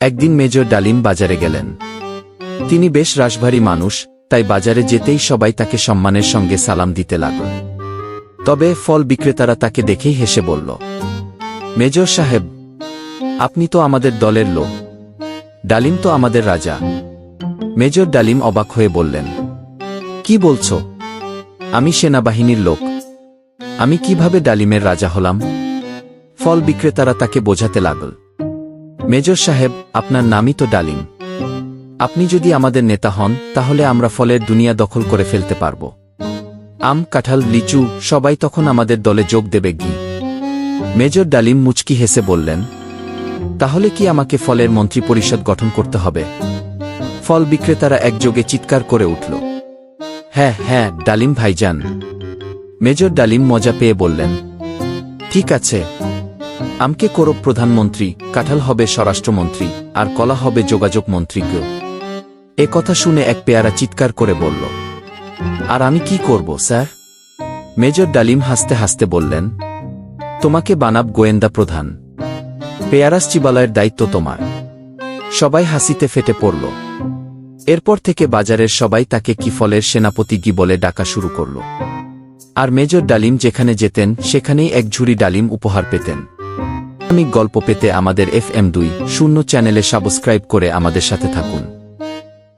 একদিন মেজর ডালিম বাজারে গেলেন। তিনি বেশ রাশভারী মানুষ, তাই বাজারে যেতেই সবাই তাকে সম্মানের সঙ্গে সালাম দিতে লাগল। তবে ফল বিক্রেতারা তাকে দেখেই হেসে বলল, মেজর সাহেব, আপনি তো আমাদের দলের লোক। ডালিম তো আমাদের রাজা। মেজর ডালিম অবাক হয়ে বললেন, কি বলছ? আমি সেনাবাহিনীর লোক। আমি কীভাবে ডালিমের রাজা হলাম? ফল বিক্রেতারা তাকে বোঝাতে লাগল মেজর সাহেব, আপনার নামই তো ডালিম। আপনি যদি আমাদের নেতা হন, তাহলে আমরা ফলের দুনিয়া দখল করে ফেলতে পারব। আম, কাঁঠাল, লিচু, সবাই তখন আমাদের দলে যোগ দেবে গি। মেজর ডালিম মুচকি হেসে বললেন, তাহলে কি আমাকে ফলের মন্ত্রী পরিষদ গঠন করতে হবে? ফল বিক্রেতারা একযোগে চিৎকার করে উঠল হ্যাঁ হ্যাঁ ডালিম ভাইজান। মেজর ডালিম মজা পেয়ে বললেন, ঠিক আছে আমকে করব প্রধানমন্ত্রী, কাঁঠাল হবে স্বরাষ্ট্রমন্ত্রী, আর কলা হবে যোগাযোগ মন্ত্রীকেও এ কথা শুনে এক পেয়ারা চিৎকার করে বলল, আর আমি কি করব, স্যার? মেজর ডালিম হাসতে হাসতে বললেন, তোমাকে বানাব গোয়েন্দা প্রধান। পেয়ারা চিবালয়ের দায়িত্ব তোমার। সবাই হাসিতে ফেটে পড়ল। এরপর থেকে বাজারের সবাই তাকে কি ফলের সেনাপতি গি বলে ডাকা শুরু করল। আর মেজর ডালিম যেখানে যেতেন, সেখানেই এক ঝুড়ি ডালিম উপহার পেতেন। আমি গল্প পেতে আমাদের এফ এম দুই শূন্য চ্যানেলে সাবস্ক্রাইব করে আমাদের সাথে থাকুন।